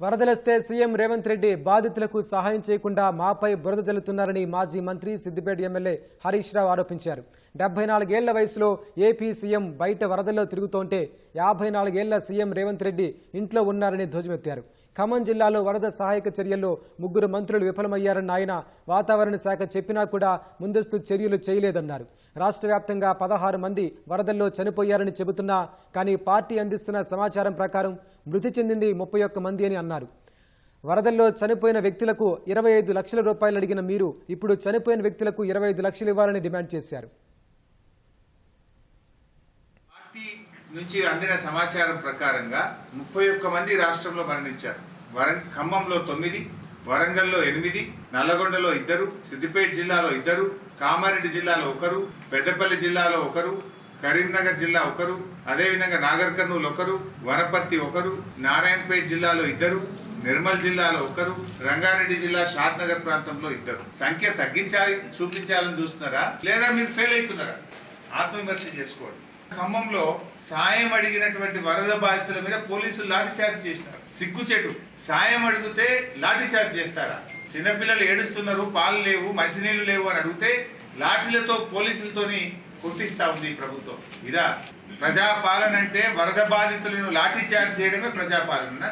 వరదలొస్తే CM Revanth Reddy బాధితులకు సహాయం చేయకుండా మాపై బురద జల్లుతున్నారని మాజీ మంత్రి సిద్దిపేట ఎమ్మెల్యే హరీష్ రావు ఆరోపించారు. డెబ్బై నాలుగేళ్ళ వయసులో ఏపీ సీఎం బయట వరదల్లో తిరుగుతోంటే యాభై నాలుగేళ్ళ సీఎం రేవంత్ రెడ్డి ఇంట్లో ఉన్నారని ధ్వజమెత్తారు. ఖమ్మం జిల్లాలో వరద సహాయక చర్యల్లో ముగ్గురు మంత్రులు విఫలమయ్యారన్న ఆయన వాతావరణ శాఖ చెప్పినా కూడా ముందస్తు చర్యలు చేయలేదన్నారు. రాష్ట్ర వ్యాప్తంగా పదహారు మంది వరదల్లో చనిపోయారని చెబుతున్నా కానీ పార్టీ అందిస్తున్న సమాచారం ప్రకారం మృతి చెందింది ముప్పై ఒక్క మంది అని అన్నారు. వరదల్లో చనిపోయిన వ్యక్తులకు ఇరవై ఐదు లక్షల రూపాయలు అడిగిన మీరు ఇప్పుడు చనిపోయిన వ్యక్తులకు ఇరవై ఐదు లక్షలు ఇవ్వాలని డిమాండ్ చేశారు. నుంచి అందిన సమాచారం ప్రకారంగా ముప్పై ఒక్క మంది రాష్ట్రంలో మరణించారు. వరం ఖమ్మంలో తొమ్మిది వరంగల్లో ఎనిమిది నల్లగొండలో ఇద్దరు సిద్దిపేట జిల్లాలో ఇద్దరు కామారెడ్డి జిల్లాలో ఒకరు పెద్దపల్లి జిల్లాలో ఒకరు కరీంనగర్ జిల్లా ఒకరు అదేవిధంగా నాగర్ కర్నూలు ఒకరు వనపర్తి ఒకరు నారాయణపేట జిల్లాలో ఇద్దరు నిర్మల్ జిల్లాలో ఒకరు రంగారెడ్డి జిల్లా షాద్ నగర్ ప్రాంతంలో ఇద్దరు. సంఖ్య తగ్గించాలి చూపించాలని చూస్తున్నారా? లేదా మీరు ఫెయిల్ అవుతున్నారా? ఆత్మవిమర్శ చేసుకోండి. ఖమ్మంలో సాయం అడిగినటువంటి వరద బాధితుల మీద పోలీసులు లాఠీ చార్జ్ చేసినారు. సిగ్గుచెడు సాయం అడిగితే లాఠీ చార్జ్ చేస్తారా? చిన్నపిల్లలు ఏడుస్తున్నారు పాలు లేవు మంచినీళ్ళు లేవు అని అడిగితే లాఠీలతో పోలీసులతోని గుర్తిస్తా ఉంది ప్రభుత్వం. ఇదా ప్రజాపాలన అంటే వరద బాధితులను లాఠీ చార్జ్ చేయడమే ప్రజాపాలన.